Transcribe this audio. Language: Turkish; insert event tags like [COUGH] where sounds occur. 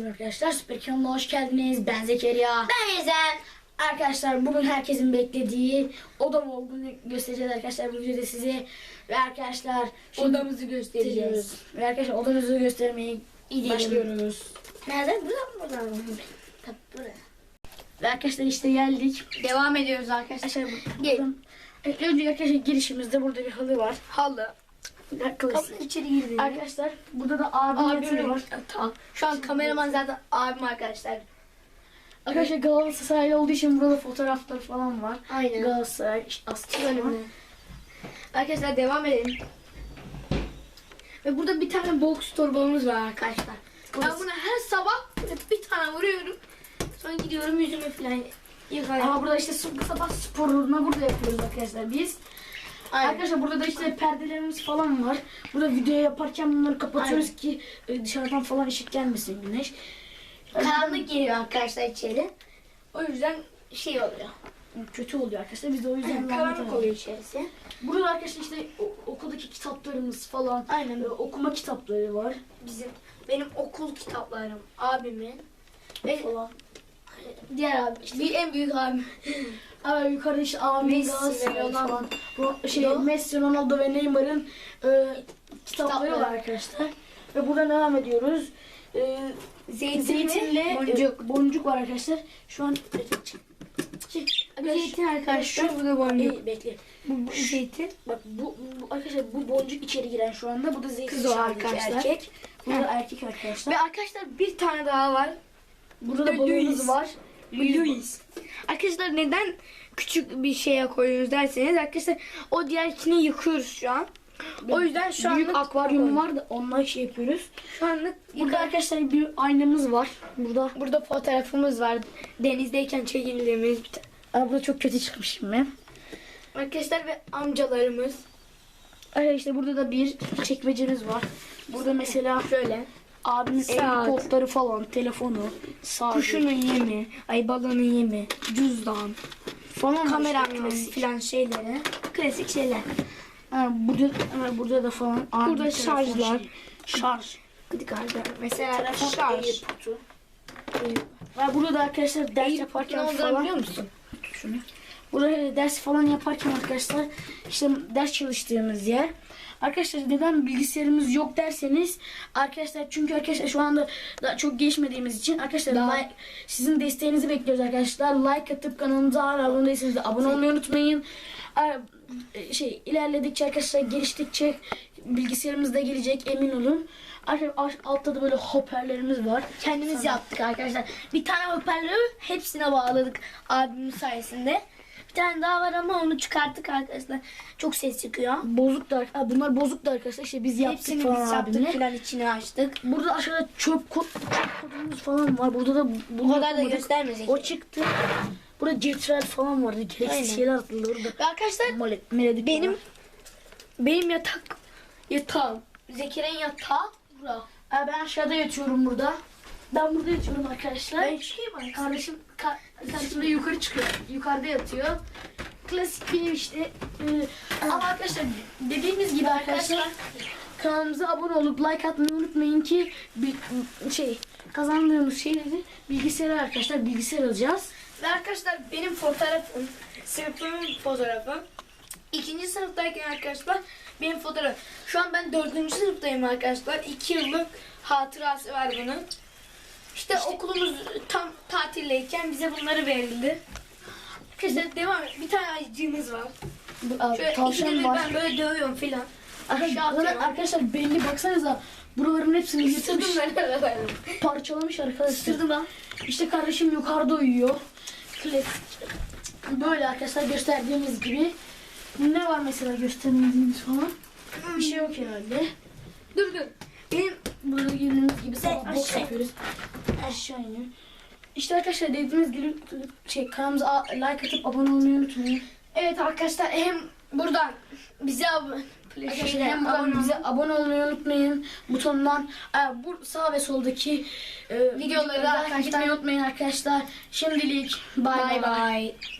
Herkese arkadaşlar. Süper hoş geldiniz. Ben Zekeriya. Ben Ezel. Arkadaşlar bugün herkesin beklediği odam olduğunu göstereceğiz arkadaşlar bu videoda size. Ve arkadaşlar Odamızı göstereceğiz. Ve arkadaşlar odamızı göstermeye Gidelim. başlıyoruz. Nerede? Burada mı? Burada mı? Tabii burada. Ve arkadaşlar işte geldik. Devam ediyoruz arkadaşlar. Gel. buradan- önce arkadaşlar girişimizde burada bir halı var. Halı. Klasik. Kapı içeri girdi. Arkadaşlar burada da abim yatağı var. Tamam. Şu an kameraman zaten abim arkadaşlar. Arkadaşlar Galatasaray olduğu için burada fotoğraflar falan var. Aynen. Galatasaray askı Bölümüne. Arkadaşlar devam edelim. Ve burada bir tane box torbamız var arkadaşlar. Ben buna her sabah bir tane vuruyorum. Sonra gidiyorum yüzümü falan yıkayıyorum. Ama burada işte sabah sporunu burada yapıyoruz arkadaşlar biz. Aynen. Arkadaşlar burada da işte perdelerimiz falan var. Burada video yaparken bunları kapatıyoruz Aynen. ki e, dışarıdan falan ışık gelmesin güneş. Karanlık geliyor arkadaşlar içeri. O yüzden şey oluyor. Kötü oluyor arkadaşlar. Biz de o yüzden Karanlık oluyor içerisi. Burada arkadaşlar işte okuldaki kitaplarımız falan. Aynen. e, okuma kitapları var. Bizim benim okul kitaplarım, abimin ve Falan. Diğer abi işte bir en büyük abim. [LAUGHS] Ama yukarıda işte Messi, Galatasaray falan. Bu şey Ronaldo. Messi, Ronaldo ve Neymar'ın e, kitapları var arkadaşlar. Ve buradan devam ediyoruz. E, Zeytinli, Zeytinle boncuk. e, boncuk var arkadaşlar. Şu an Bir zeytin arkadaşlar. Bu da boncuk. E, bekle. Bu, bu zeytin. Bak bu, bu arkadaşlar bu boncuk içeri giren şu anda. Bu da zeytin Kız o arkadaşlar. erkek. Bu da erkek arkadaşlar. Ve arkadaşlar bir tane daha var. Burada da balonumuz var. Louis. Arkadaşlar neden küçük bir şeye koyuyoruz derseniz arkadaşlar o diğerkini yıkıyoruz şu an. O yüzden şu Büyük anlık akvaryum var da onunla şey yapıyoruz. Şu anlık Burada arkadaşlar bir aynamız var. Burada. burada fotoğrafımız var. Denizdeyken çekildiğimiz bir tane. Aa, burada çok kötü çıkmış şimdi. Arkadaşlar ve amcalarımız Arkadaşlar işte burada da bir çekmecemiz var. Burada mesela şöyle. Abimin el kodları falan, telefonu, saat Kuşunun yemi, ay balonun yemi, cüzdan, falan klasik. filan şeyleri. Klasik şeyler. Ha, burada, ha, burada da falan. Burada şarjlar. şeyi. Şarj. Gıdık Mesela şarj. Ha, burada da arkadaşlar ders yaparken falan. biliyor musun? Şunu. Burada ders falan yaparken arkadaşlar işte ders çalıştığımız yer. Arkadaşlar neden bilgisayarımız yok derseniz arkadaşlar çünkü arkadaşlar şu anda daha çok gelişmediğimiz için arkadaşlar Daha- like, sizin desteğinizi bekliyoruz arkadaşlar. Like atıp kanalımıza hala abone değilseniz de abone olmayı unutmayın. Ar- Şey ilerledikçe arkadaşlar geliştikçe bilgisayarımız da gelecek emin olun. Arkadaşlar altta da böyle hoparlörlerimiz var. Kendimiz yaptık arkadaşlar. Bir tane hoparlörü hepsine bağladık abimin sayesinde. Bir tane daha var ama onu çıkarttık arkadaşlar. Çok ses çıkıyor. Bozuk da ha, bunlar bozuk da arkadaşlar işte biz yaptık Hepsini falan biz yaptık abimle. filan içine açtık. Burada aşağıda çöp, kod, çöp kodumuz falan var. Burada da Bu kadar da göstermeyecek. O çıktı. Burada cetvel falan vardı. Aynen. Gereksiz şeyler atıldı orada. Ve arkadaşlar Meledik benim benim yatak yatağım. Zekeri'nin yatağı bura. Ha, ben aşağıda yatıyorum burada. Ben burada yatıyorum arkadaşlar. Ben çıkayım mı? Kardeşim, ka kardeşim de yukarı çıkıyor. Yukarıda yatıyor. Klasik benim işte. Ee, ama arkadaşlar dediğimiz gibi arkadaşlar kanalımıza abone olup like atmayı unutmayın ki bir şey kazandığımız şeyleri bilgisayara arkadaşlar bilgisayar alacağız. Ve arkadaşlar benim fotoğrafım, sınıfımın fotoğrafı. İkinci sınıftayken arkadaşlar benim fotoğraf. Şu an ben dördüncü sınıftayım arkadaşlar. İki yıllık hatırası var bunun. İşte, okulumuz tam tatildeyken bize bunları verildi. Arkadaşlar devam et. Bir tane ayıcığımız var. Bu, aa, Şöyle tavşan ikide bir var. ben böyle dövüyorum filan. Arkadaşlar, Aşağı atıyorum. arkadaşlar belli baksanıza buraların hepsini Isırdım ben. parçalamış arkadaşlar. Isırdım lan. İşte kardeşim yukarıda uyuyor. Klasik. Böyle arkadaşlar gösterdiğimiz gibi. Ne var mesela göstermediğimiz falan? Bir şey yok herhalde. Dur dur. Benim Burada gördüğünüz gibi sabah boks yapıyoruz. Aşağı iniyor. İşte arkadaşlar dediğimiz gibi şey kanalımıza like atıp abone olmayı unutmayın. evet arkadaşlar hem buradan bize abone Arkadaşlar hem buradan bize abone olmayı unutmayın. Butondan e, bu sağ ve soldaki e, videoları da arkadaşlar- gitmeyi unutmayın arkadaşlar. Şimdilik bay bay. Bye bye.